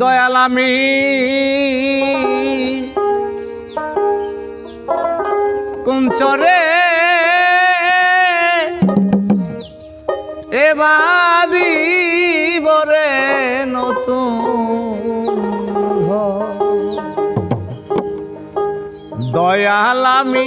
দয়াল আমি কুঞ্চরে এবাদি বরে নতুন ঘর। দয়াল আমি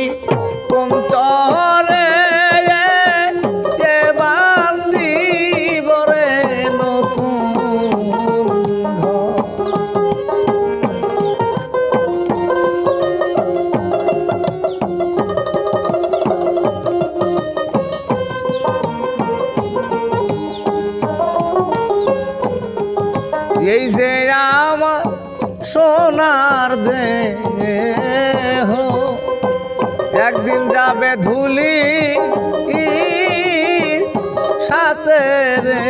সোনার দেহ। একদিন যাবে ধুলি সাথে রে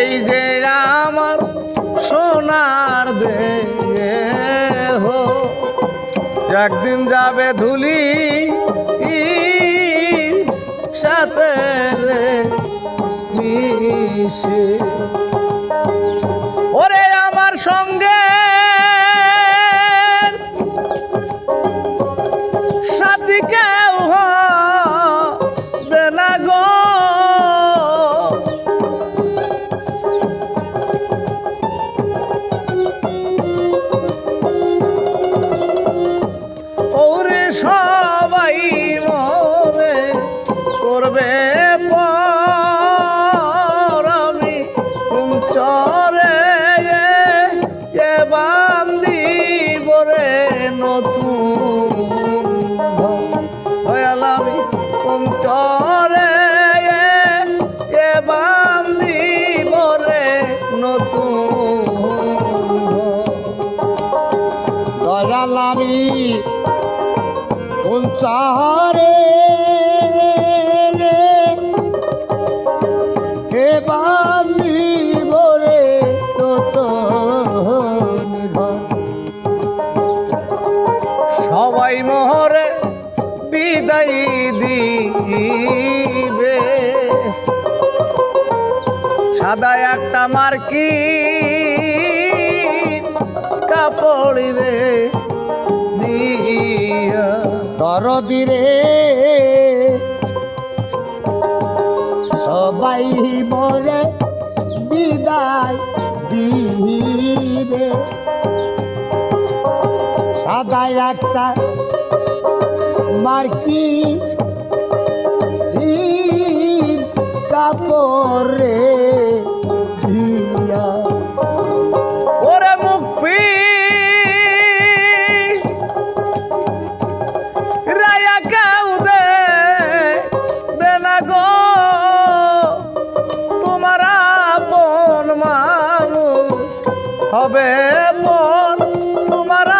এই যে আমার সোনার দেহ। একদিন যাবে ধুলি সাথে রে মিশে উঞ্চারে হে বান্দি বরে সবাই মোহরে বিদায় দিবে। সাদা একটা মার্কি কাপড়িবে দিয়া। দরদিরে সবাই মরে বিদায় দিবে। সাদা একটা মার্কি কাপড়ে। মন তোমার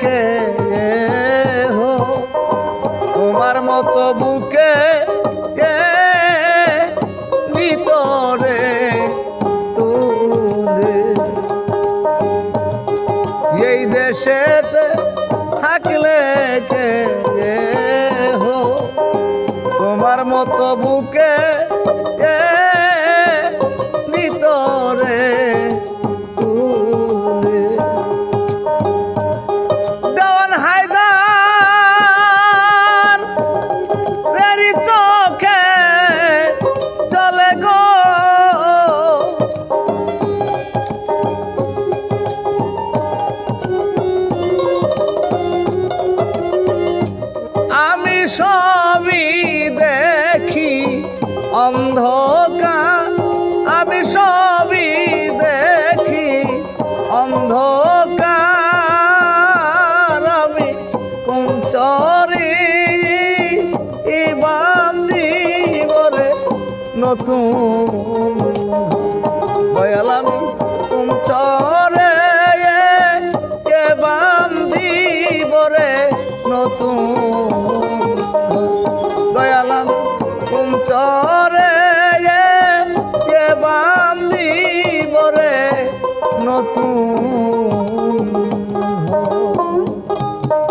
কে হো? তোমার মতো বুকে কে ভিতরে তুলে? এই দেশেতে থাকলে কে হো? তোমার মতো বুকে কে অন্ধকার আমি সবই দেখি। অন্ধকার আমি কুঞ্চরি বান্দি বলে নতুন দয়াল আমি চরে